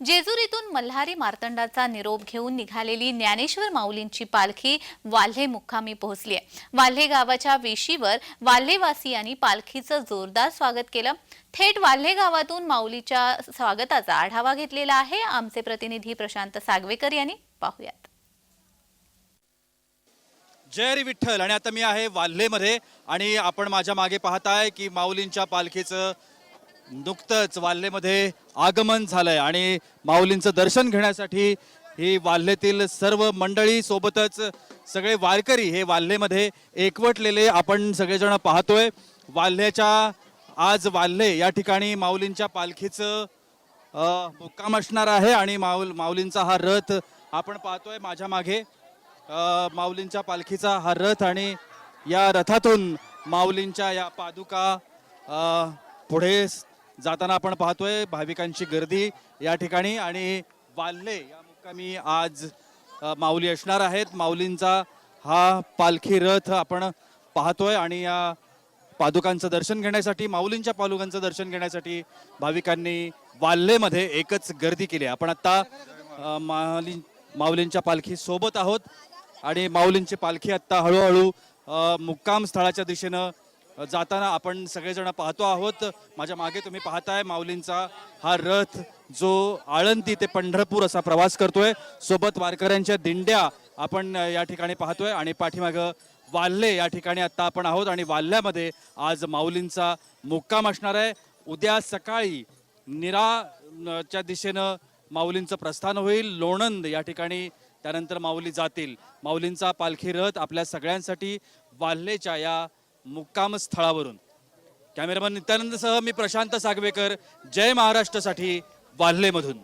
जेजुरीतून मल्हारी मार्तंडाचा निरोप घेऊन निघालेली ज्ञानेश्वर माऊलींची पालखी वाल्हे मुक्कामी पोहोचली आहे. वाल्हे गावाच्या वेशीवर वाल्हेवासियांनी पालखीचं जोरदार स्वागत केलं. थेट वाल्हे गावातून माऊलीच्या स्वागताचा आढावा घेतलेला आहे. आमचे प्रतिनिधी प्रशांत सागवेकर यांनी. पाहूयात. जय रे विठ्ठल. आणि आता मी आहे वाल्हेमध्ये आणि आपण माझ्या मागे पाहताय की माऊलींच्या पालखीचं नुकतंच वाल्हेमध्ये आगमन झालंय आणि माऊलींचं दर्शन घेण्यासाठी ही वाल्हेतील सर्व मंडळी सोबतच सगळे वारकरी हे वाल्हेमध्ये एकवटलेले आपण सगळेजण पाहतोय. वाल्ह्याच्या आज वाल्हे या ठिकाणी माऊलींच्या पालखीचं मुक्काम असणार आहे आणि माऊल माऊलींचा हा रथ आपण पाहतोय माझ्या मागे. माऊलींच्या पालखीचा हा रथ आणि या रथातून माऊलींच्या या पादुका पुढे जाताना आपण पाहतोय भाविकांची गर्दी या ठिकाणी आणि वाल्हे या मुक्कामी आज माऊली असणार आहेत माऊलींचा हा पालखी रथ आपण पाहतोय आणि या पादुकांचं दर्शन घेण्यासाठी माऊलींच्या पालुकांचं दर्शन घेण्यासाठी भाविकांनी वाल्हेमध्ये एकच गर्दी केली आहे. आपण आत्ता अ, माऊली माऊलींच्या पालखी सोबत आहोत आणि माऊलींची पालखी आत्ता हळूहळू मुक्काम स्थळाच्या दिशेनं जाताना आपण सगळेजण पाहतो आहोत. माझ्या मागे तुम्ही पाहताय माऊलींचा हा रथ जो आळंदी ते पंढरपूर असा प्रवास करतोय. सोबत वारकऱ्यांच्या दिंड्या आपण या ठिकाणी पाहतोय आणि पाठीमागं वाल्हे या ठिकाणी आता आपण आहोत आणि वाल्ह्यामध्ये आज माऊलींचा मुक्काम असणार आहे. उद्या सकाळी निरा दिशेनं माऊलींचं प्रस्थान होईल. लोणंद या ठिकाणी त्यानंतर माऊली जातील. माऊलींचा पालखी रथ आपल्या सगळ्यांसाठी वाल्हेच्या या मुक्काम स्थळावरून. कॅमेरामन नित्यानंदसह मी प्रशांत सागवेकर जय महाराष्ट्रासाठी वाल्हेमधून.